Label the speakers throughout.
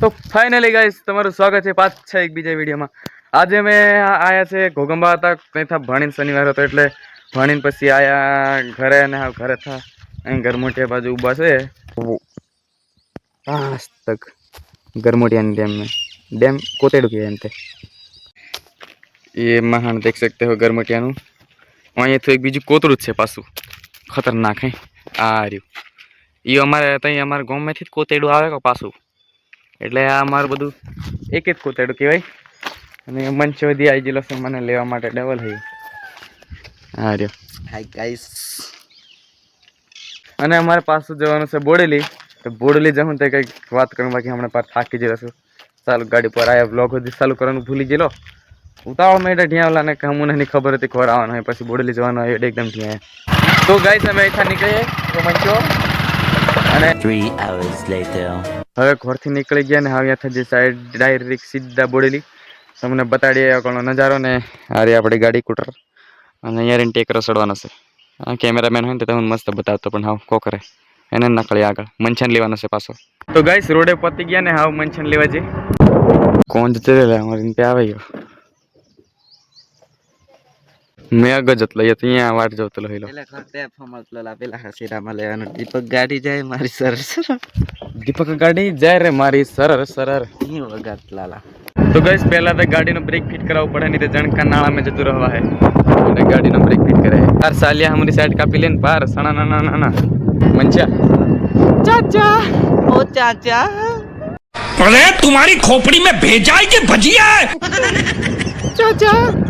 Speaker 1: તો finally guys તમારું સ્વાગત છે પાછા એક બીજા વિડીયોમાં. આજે મેં આવ્યા છે ઘોગંબા હતા કંઈ થા ભણીને શનિવાર હતો એટલે ભણીને પછી આવ્યા ઘરે અને ઘરે થા. અહીં ઘરમોટિયા બાજુ ઊભા છે. આજ તક ઘરમોટિયાની ડેમને ડેમ કોતેડું કહેવાય એમ તે. એ મહાન દેખ શકતે હો ઘરમોટિયાનું. અહીંયાથી એક બીજું કોતરું જ છે પાછું. ખતરનાક, હે. આ રહ્યું. એ અમારે ત્યાં અમારા ગામમાંથી જ કોતેડું આવે કે પાછું? એટલે આ મારું બધું એક જ કોતેડું કહેવાય. અને મંચોદી આવી ગયેલો છે મને લેવા માટે ડબલ થયું હા રહ્યો.
Speaker 2: હાય ગાઈસ
Speaker 1: અને અમારે પાછું જવાનું છે બોડેલી. તો બોડેલી જવું તે કંઈક વાત કરું બાકી હમણાં પાછ થાકી ગયેલો છું ચાલુ ગાડી પર આવ્યા બ્લોગ સુધી ચાલુ કરવાનું ભૂલી ગયેલો. ઉતાવળ મેં ઢિયાવલા ને કે હું નહીં ખબર હતી ખબર આવવાનું હોય પછી બોડેલી જવાનું હોય એટલે એકદમ ઢિયા તો ગાઈસ અમે અહીંથી નીકળીએ. તો મંચો અને
Speaker 2: Three અવર્સ લેટર
Speaker 1: હવે ઘરથી નીકળી ગયા ને હવે જે સાઈડ ડાયરેક્ટ સીધા બોડેલી. તમને બતાડીએ કોનો નજારો ને રહી આપણી ગાડી કૂટર. અને અહીંયા રહીને રસડવાનો છે. આ કેમેરામેન હોય ને તો તમને મસ્ત બતાવતો પણ હાવ કો કરે એને નકળી આગળ. મંચન લેવાનો છે પાછો. તો ગાઈસ રોડે પતી ગયા ને હાવ મંચન લેવા જે કોણ જતો લે? અમારી આવે ગયો. મેં અગ જતલો એ ત્યાં વાટ જતલો હેલો
Speaker 2: એટલે ખતે ફમતલો લા પેલા હસીરા માં લેવાનો. દીપક ગાડી જાય મારી સરર
Speaker 1: દીપક ગાડી જાય રે મારી સરર
Speaker 2: સરરની વગાત લાલા.
Speaker 1: તો ગઈસ પહેલા તો ગાડીનો બ્રેક ફિટ કરાવવું પડે નહીં તો જણકા નાળા માં જતું રહેવા હે. એટલે ગાડીનો બ્રેક ફિટ કરે. પાર સાલિયા અમારી સાઈડ કાપી લેન પાર સણા ના ના ના ના. મંચા ચાચા.
Speaker 2: ઓ ચાચા.
Speaker 3: અરે તમારી ખોપડી મેં ભેજાય કે ભજીયા
Speaker 1: ચાચા.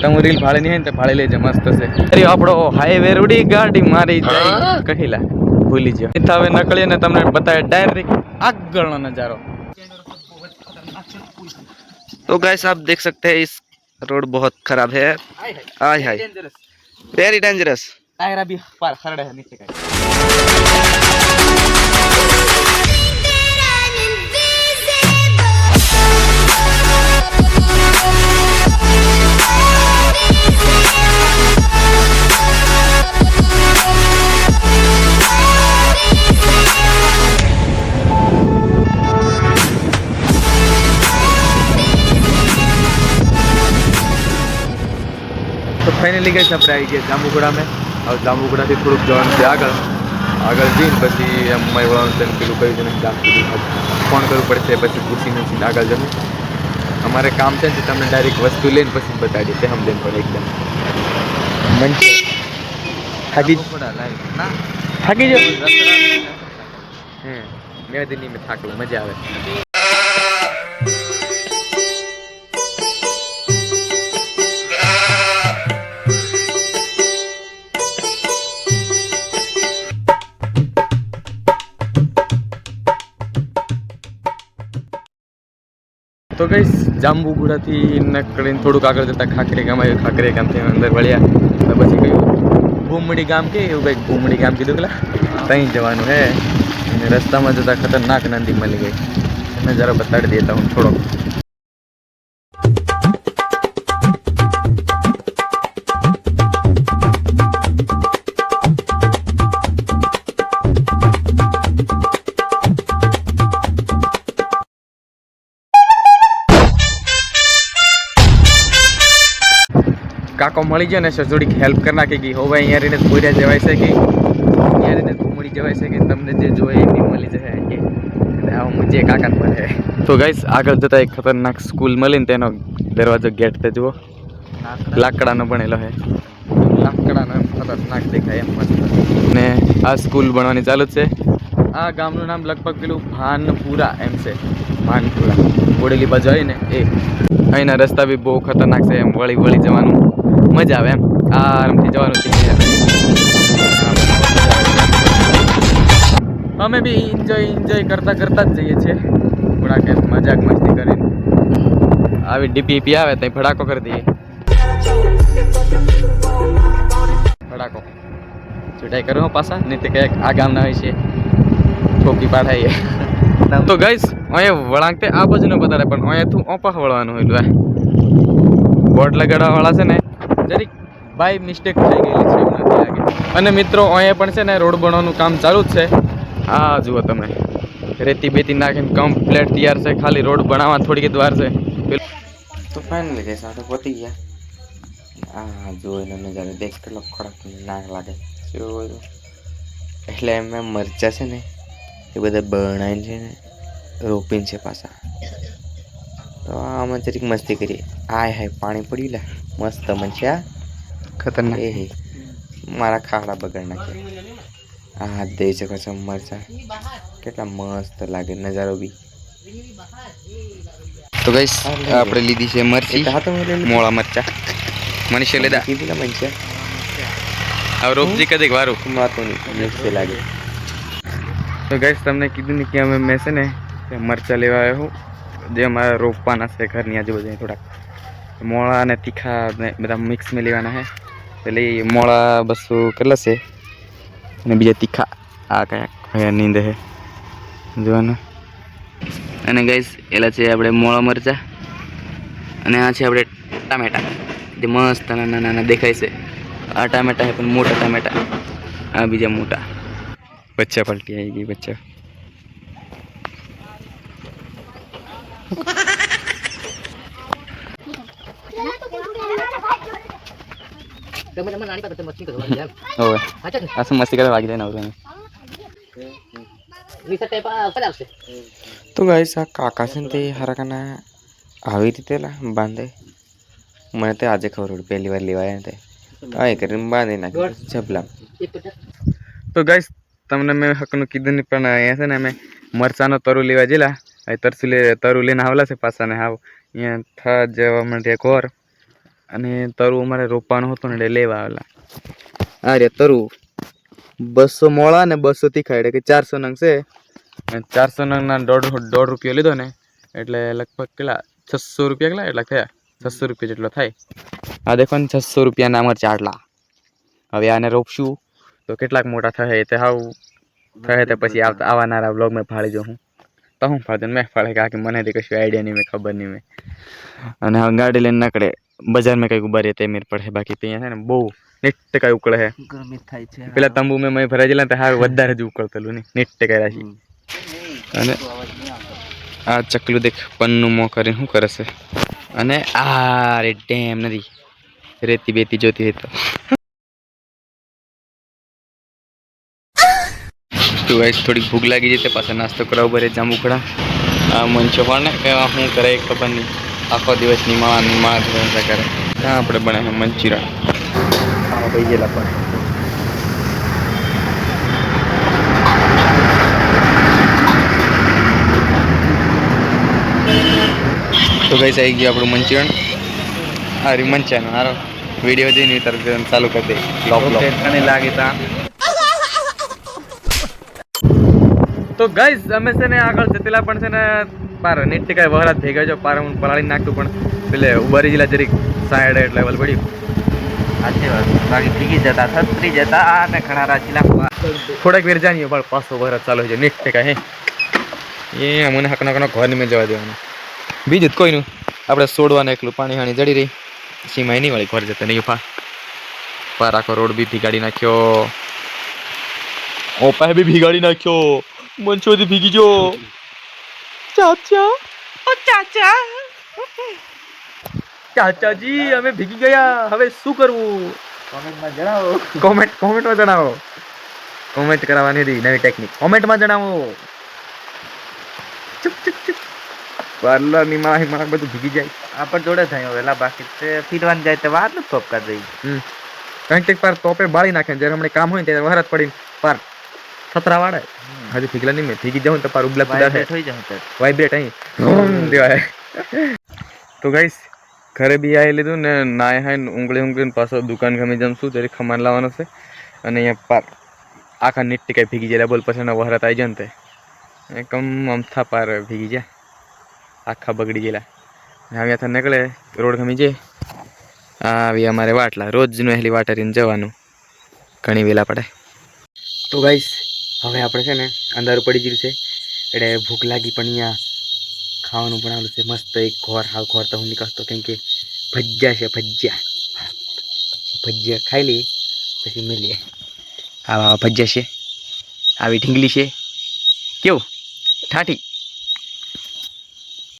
Speaker 1: તમે રીલ ફાળી નહીં હોય ને તો ફાળી લેજે મસ્ત છે અરે આપણો હાઈવે રૂડી ગાડી મારી જાય કહીલા ભૂલી ગયો અહીંથી હવે નકળીએ ને તમને બતાવે ડાયરેક્ટ આગળનો નજારો
Speaker 2: तो गाइस आप देख सकते हैं इस रोड बहुत खराब है hi hi very dangerous
Speaker 1: tyre अभी पार खरड़े है नीचे का ફાઇનલી ગઈ આપણે આવી ગયા જાંબુગોડામાં હવે જાંબુગોડાથી થોડુંક જવાનું છે આગળ. આગળ જઈને પછી એમ મય વળવાનું છે પેલું કહ્યું છે ને ફોન કરવું પડશે પછી પૂછીને સીધા આગળ જવું. અમારે કામ છે ને તમને ડાયરેક્ટ વસ્તુ લઈને પછી બતાવી તે સમજે પડે એકદમ. મંચ થાકી થાકી મેં દિન મેં થાકલો મજા આવે. તો ગઈસ જાંબુગુડાથી નીકળીને થોડુંક આગળ જતા ખાખરે ગામ આવ્યું. ખાખરે ગામથી અંદર વળ્યા. તો પછી કહ્યું, ભૂમડી ગામ કે? એવું કંઈક ભૂમડી ગામ કીધું પેલા ત્યાં જવાનું હે. અને રસ્તામાં જતાં ખતરનાક નંદી મળી ગઈ. એને જરા બતાડી દેતા હું થોડોક. કાકો મળી ગયો ને થોડીક હેલ્પ કરી નાખી ગઈ. હવે અહીંયા રહીને પૂર્યા જવાય છે કે? અહીંયા રહીને મળી જવાય છે કે? તમને જે જોઈએ એ બી મળી જશે કે આવું મુજે કાકા મળે. તો ગાઈસ આગળ જતા એક ખતરનાક સ્કૂલ મળીને તેનો દરવાજો ગેટ તે જુઓ. લાકડાનો બનેલો છે લાકડાનો એમ ખતરનાક દેખાય એમ મસ્ત. ને આ સ્કૂલ ભણવાની ચાલુ જ છે. આ ગામનું નામ લગભગ પેલું ભાનપુરા એમ છે. ભાનપુરા. બોડેલી બાજુ આવીને એ. અહીંના રસ્તા બી બહુ ખતરનાક છે એમ વળી વળી જવાનું. મજા આવે એમ. આરામથી જવાનું છે. અમે બી એન્જોય એન્જોય કરતા કરતા જ જઈએ છીએ. થોડાક મજાક મસ્તી કરીને. આવી ડીપી આવે તો ફડાકો કરી દઈએ. ફડાકો. ચૂંટાઈ કરો પાછા નહીં તો કંઈક આ ગામના હોય છે. ઠોકી પાડાઈએ તો ગઈશ અહીંયા વળાંક તે આ બાજુ ન બતાડે પણ અહીંયા તું ઓપા વળવાનું હોય બોર્ડ લગાડવા વાળા છે ને જરીક બાય મિસ્ટેક થઈ ગયેલી છે, એવું નથી લાગે. અને મિત્રો, અહીંયા પણ છે ને, રોડ બનાવવાનું કામ ચાલુ જ છે. આ જુઓ તમે. રેતી બેતી નાખીને કમ્પ્લેટ તૈયાર છે, ખાલી રોડ બનાવવા થોડીક દ્વાર વાર છે. તો ફાઇનલી ગઈ સાથે પતી ગયા. આ જુઓ એનો નજારો, દેખ કેટલો ખડક નાક લાગે. જો એટલે એમ એમ મરચા છે ને, એ બધા બનાવીને છે ને, રોપીને છે પાછા. તો આમાં જરીક મસ્તી કરી. આય હાય પાણી પડ્યું લે. મસ્ત મનચ્યા ખતરનાક. એ મારા ખાડા બગડ નાખ્યા. આ હાથ દઈ શકો છો મરચા. કેટલા મસ્ત લાગે નજારો બી. તો ગઈસ આપણે લીધી છે મરચી. મોળા મરચા. મનીષે લીધા
Speaker 2: કીધું મનચ્યા
Speaker 1: હવે રોપજી કદીક વારું.
Speaker 2: માતું નહીં મસ્ત લાગે.
Speaker 1: તો ગઈસ તમને કીધું ને કે અમે મેં છે ને મરચાં લેવા આવ્યો હું. જે અમારે રોપવાના છે ઘરની આજુબાજુ થોડાક. મોળા અને તીખા ને બધા મિક્સમાં લેવાના છે. એટલે મોળા બસો કેટલા છે? અને બીજા તીખા આ કયા ભયા નીંદ છે? જોવાનું.
Speaker 2: અને ગઈસ એલા છે આપણે મોળા મરચા. અને આ છે આપણે ટામેટા. જે મસ્ત નાના નાના દેખાય છે. આ ટામેટા છે પણ મોટા ટામેટા. આ બીજા મોટા.
Speaker 1: બચ્ચા પલટી આવી ગઈ, બચ્ચા. હવે આ શું મસ્તી કરે વાગી જાય ને હવે? તો ગાઈસ આ કાકા છે તે હરકાના આવી રીતે બાંધે. મને તે આજે ખબર પડી પહેલી વાર લેવાયા તે. આ કરીને બાંધી નાખ્યું જબલા તો ગાઈસ તમને મેં હકનું કીધું નહીં પણ અહીંયા છે ને અમે મરચાનો તરુ લેવા જેલા. અહીં તરસું લે તરુ લઈને આવેલા છે પાછા ને હાવ. અહીંયા થા જવા માટે ઘર. અને તરુ અમારે રોપવાનું હતું ને એટલે લેવા આવેલા. આ રે તરુ બસો મોળા ને બસો તીખા એટલે કે ચારસો નંગ છે. ચારસો નંગના દોઢ દોઢ રૂપિયો લીધો ને એટલે લગભગ કેટલા છસો રૂપિયા કેટલા એટલા થયા? છસો રૂપિયા જેટલો થાય. આ દેખો ને છસો રૂપિયાના અમારે આટલા હવે આને રોપશું. તો કેટલાક મોટા થશે તે હાવ થશે તે પછી આવતા આવનારા બ્લોગ મેં ફાળી જો હું. તો હું ફાધર મેં ફાળે કાકે મને તે કશું આઈડિયા નહીં મેં ખબર નહીં મેં. અને હવે ગાડી લઈને નકડે બજારમાં કંઈક ઊભા રહે તે મેર પડે. બાકી ત્યાં છે ને બહુ નીટ કાંઈ ઉકળે છે.
Speaker 2: ગરમી થાય છે
Speaker 1: પેલા તંબુ મેં મેં ભરાઈ ગયેલા હા હાર વધારે જ ઉકળતેલું ને નીટ કર્યા રાખી અને આ ચકલું દેખ પન્નું મો કરીને શું કરે છે? અને આ રે ડેમ નથી. રેતી બેતી જોતી હોય તો. તો ગાઈસ થોડીક ભૂખ લાગી જશે પાછા નાસ્તો કરાવ બરે જાંબુકડા આ મંચો પણ શું કરે ખબર નહીં. આખો દિવસ નિમાણ નિમાણ કરે. હા આપણે બનાવે મંચુરિયન. ભાઈ ગયેલા પણ. તો ગઈ આવી ગયું આપણું મંચુરિયન. આ રી મંચાનો હારો. વીડિયો જોઈને તરફ ચાલુ કરી દે.
Speaker 2: લાગે તા.
Speaker 1: તો ગાઈઝ અમે છે ને આગળ જતેલા પણ છે ને પાર નેટ કાંઈ વહરાત થઈ ગયો છે. પાર હું પલાળી નાખતું પણ પેલે ઉબારી જિલ્લા જરીક સાઈડ લેવલ પડ્યું
Speaker 2: સાચી વાત. બાકી ભીગી જતા છત્રી જતા અને ઘણા રાજીલા
Speaker 1: થોડાક વેર જાણીએ પણ પાછો વહરાત ચાલુ છે નેટ ટેકા હે? એ મને હકનો હકનો ઘરની મેં જવા દેવાનું. બીજું કોઈનું? આપણે સોડવાનું એકલું પાણી હાણી જડી રહી. સીમાય નહીં વાળી ઘર જતા નહીં ફા પાર આખો રોડ બી ભીગાડી નાખ્યો. ઓપાએ બી ભીગાડી નાખ્યો. મંચોથી ભીગી જો ચાચા ઓ ચાચા ચાચાજી અમે ભીગી ગયા હવે શું કરવું
Speaker 2: કોમેન્ટમાં જણાવો
Speaker 1: કોમેન્ટ કોમેન્ટમાં જણાવો કોમેન્ટ કરાવવાની હતી નવી ટેકનિક કોમેન્ટમાં જણાવો ચુપ ચુપ ચુપ પાર્લરની માં માં બધું ભીગી જાય
Speaker 2: આપણ જોડે થાય વેલા બાકી તે ફીરવાન જાય તો વાર ન કર દઈ
Speaker 1: કંઈક પર પાર તોપે બાળી નાખે જ્યારે હમણાં કામ હોય ને ત્યારે વરત પડીને પાર છતરા વાળે હજી ભીગલા નહીં મેં ભીગી જાઉં તો પાર પીડા થાય
Speaker 2: થઈ જાય
Speaker 1: વાઇબ્રેટ અહીં. દેવાય. તો ગાઈસ ઘરે બી આવી લીધું ને નાય હાય ઉંગળી ઊંઘળીને પાછો દુકાન ગમી જમશું ત્યારે ખમાન લાવવાનો છે. અને અહીંયા પાર આખા નીટ ટીકાઈ ભીગી જાય બોલ પછી એના વહરાત આવી જાય ને તે. એકમ અમથા પાર ભીગી જાય આખા બગડી ગયેલા. હવે અહીંયાથી નીકળે રોડ ગમી જઈએ આવી અમારે વાટલા. રોજનું હેલી વાટરીને જવાનું. ઘણી વેલા પડે. તો ગાઈસ હવે આપણે છે ને અંદર પડી ગયું છે. એટલે ભૂખ લાગી પણ અહીંયા ખાવાનું બનાવેલું છે. મસ્ત એક ઘોર હાવ ઘોર તો હું નીકળતો કેમ કે ભજીયા છે, ભજીયા. ભજીયા ખાઈ લઈએ, પછી મળીએ આવા ભજીયા છે. આવી ઢીંગલી છે. કેવું? ઠાઠી.